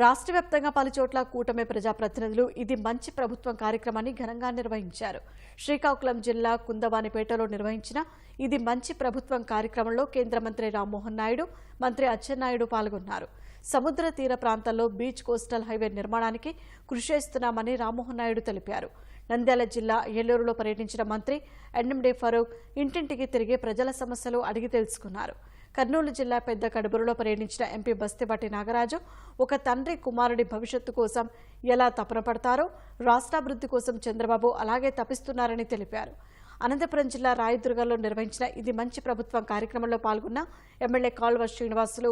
రాష్ట్ర వ్యాప్తంగా పలుచోట్ల కూటమి ప్రజాప్రతినిధులు ఇది మంచి ప్రభుత్వం కార్యక్రమాన్ని ఘనంగా నిర్వహించారు. శ్రీకాకుళం జిల్లా కుందవానిపేటలో నిర్వహించిన ఇది మంచి ప్రభుత్వం కార్యక్రమంలో కేంద్ర మంత్రి రామ్మోహన్ నాయుడు మంత్రి అచ్చెన్నాయుడు పాల్గొన్నారు. సముద్ర తీర ప్రాంతాల్లో బీచ్ కోస్టల్ హైవే నిర్మాణానికి కృషి చేస్తున్నామని రామ్మోహన్ నాయుడు తెలిపారు. నంద్యాల జిల్లా ఏలూరులో పర్యటించిన మంత్రి ఎన్ఎండి ఫరూక్ ఇంటింటికి తిరిగి ప్రజల సమస్యలు అడిగి తెలుసుకున్నారు. కర్నూలు జిల్లా పెద్ద కడుబురులో పర్యటించిన ఎంపీ బస్తిపాటి నాగరాజు ఒక తండ్రి కుమారుడి భవిష్యత్తు కోసం ఎలా తపన పడతారో రాష్ట్రాభివృద్ధి కోసం చంద్రబాబు అలాగే తపిస్తున్నారని తెలిపారు. అనంతపురం జిల్లా రాయదుర్గంలో నిర్వహించిన ఇది మంచి ప్రభుత్వం కార్యక్రమంలో పాల్గొన్న ఎమ్మెల్యే కాల్వ శ్రీనివాసులు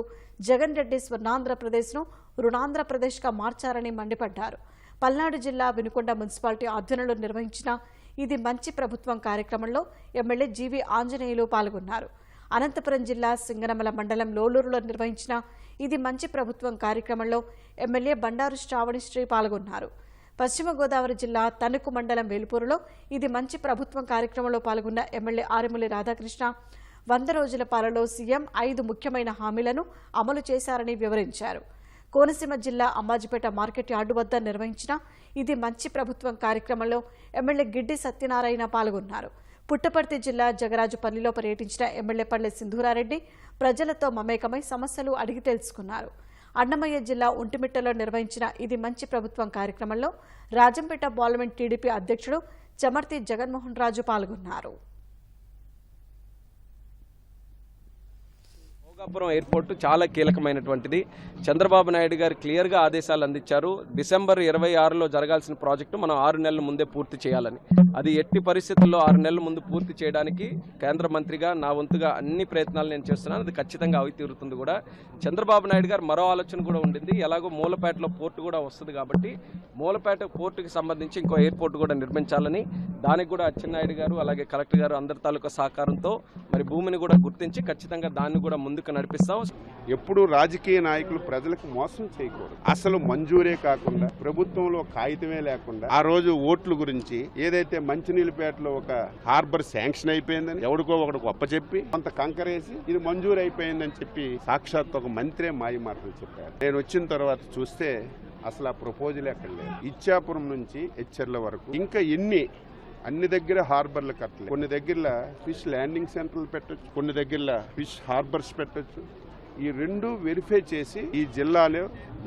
జగన్ రెడ్డి స్వర్ణాంధ్రప్రదేశ్ను రుణాంధ్రప్రదేశ్గా మార్చారని మండిపడ్డారు. పల్నాడు జిల్లా వినుకొండ మున్సిపాలిటీ ఆధ్వర్యంలో నిర్వహించిన ఇది మంచి ప్రభుత్వం కార్యక్రమంలో ఎమ్మెల్యే జీవి ఆంజనేయులు పాల్గొన్నారు. అనంతపురం జిల్లా సింగనమల మండలం లోలూరులో నిర్వహించిన ఇది మంచి ప్రభుత్వం కార్యక్రమంలో ఎమ్మెల్యే బండారు శ్రావణిశ్రీ పాల్గొన్నారు. పశ్చిమ గోదావరి జిల్లా తణుకు మండలం వేలుపూరులో ఇది మంచి ప్రభుత్వం కార్యక్రమంలో పాల్గొన్న ఎమ్మెల్యే ఆరిమూలి రాధాకృష్ణ వంద రోజుల పాలలో సీఎం ఐదు ముఖ్యమైన హామీలను అమలు చేశారని వివరించారు. కోనసీమ జిల్లా అమ్మాజిపేట మార్కెట్ యార్డు వద్ద నిర్వహించిన ఇది మంచి ప్రభుత్వం కార్యక్రమంలో ఎమ్మెల్యే గిడ్డి సత్యనారాయణ పాల్గొన్నారు. పుట్టపర్తి జిల్లా జగరాజుపల్లిలో పర్యటించిన ఎమ్మెల్యే పల్లె సింధూరారెడ్డి ప్రజలతో మమేకమై సమస్యలు అడిగి తెలుసుకున్నారు. అన్నమయ్య జిల్లా ఒంటిమిట్టలో నిర్వహించిన ఇది మంచి ప్రభుత్వం కార్యక్రమంలో రాజంపేట పార్లమెంట్ టీడీపీ అధ్యక్షుడు చమర్తి జగన్మోహన్ రాజు పాల్గొన్నారు. భోగాపురం ఎయిర్పోర్ట్ చాలా కీలకమైనటువంటిది. చంద్రబాబు నాయుడు గారు క్లియర్గా ఆదేశాలు అందించారు. డిసెంబర్ ఇరవై ఆరులో జరగాల్సిన ప్రాజెక్టు మనం ఆరు నెలల ముందే పూర్తి చేయాలని. అది ఎట్టి పరిస్థితుల్లో ఆరు నెలల ముందు పూర్తి చేయడానికి కేంద్ర మంత్రిగా నా వంతుగా అన్ని ప్రయత్నాలు నేను చేస్తున్నాను. అది ఖచ్చితంగా అవి తీరుతుంది కూడా. చంద్రబాబు నాయుడు గారు మరో ఆలోచన కూడా ఉండింది. ఎలాగో మూలపేటలో పోర్టు కూడా వస్తుంది కాబట్టి మూలపేట పోర్టుకి సంబంధించి ఇంకో ఎయిర్పోర్ట్ కూడా నిర్మించాలని దానికి కూడా అచ్చెన్నాయుడు గారు అలాగే కలెక్టర్ గారు అందరి తాలూకా సహకారంతో మరి భూమిని కూడా గుర్తించి ఖచ్చితంగా దాన్ని కూడా ముందుకు నడిపిస్తాం ఎప్పుడు రాజకీయ నాయకులు ప్రజలకు మోసం చేయకూడదు అసలు మంజూరే కాకుండా ప్రభుత్వంలో కాగితమే లేకుండా ఆ రోజు ఓట్ల గురించి ఏదైతే మంచినీళ్ళపేటలో ఒక హార్బర్ శాంక్షన్ అయిపోయిందని ఎవడికో ఒకడికి ఒప్పచెప్పి కొంత కంకరేసి ఇది మంజూరు అయిపోయిందని చెప్పి సాక్షాత్ ఒక మంత్రే మాయ మాటలు చెప్పారు నేను వచ్చిన తర్వాత చూస్తే అసలు ఆ ప్రపోజల్ ఎక్కడ లేదు ఇచ్చాపురం నుంచి హెచ్చర్ల వరకు ఇంకా ఎన్ని అన్ని దగ్గర హార్బర్లు కట్టలేదు కొన్ని దగ్గర ఫిష్ ల్యాండింగ్ సెంటర్లు పెట్టొచ్చు కొన్ని దగ్గర ఫిష్ హార్బర్స్ పెట్టొచ్చు. ఈ రెండు వెరిఫై చేసి ఈ జిల్లాలో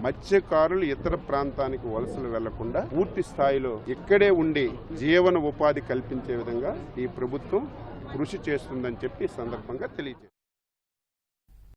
మత్స్యకారులు ఇతర ప్రాంతానికి వలసలు వెళ్ళకుండా పూర్తి స్థాయిలో ఇక్కడే ఉండి జీవన ఉపాధి కల్పించే విధంగా ఈ ప్రభుత్వం కృషి చేస్తుందని చెప్పి సందర్భంగా తెలియజేస్తారు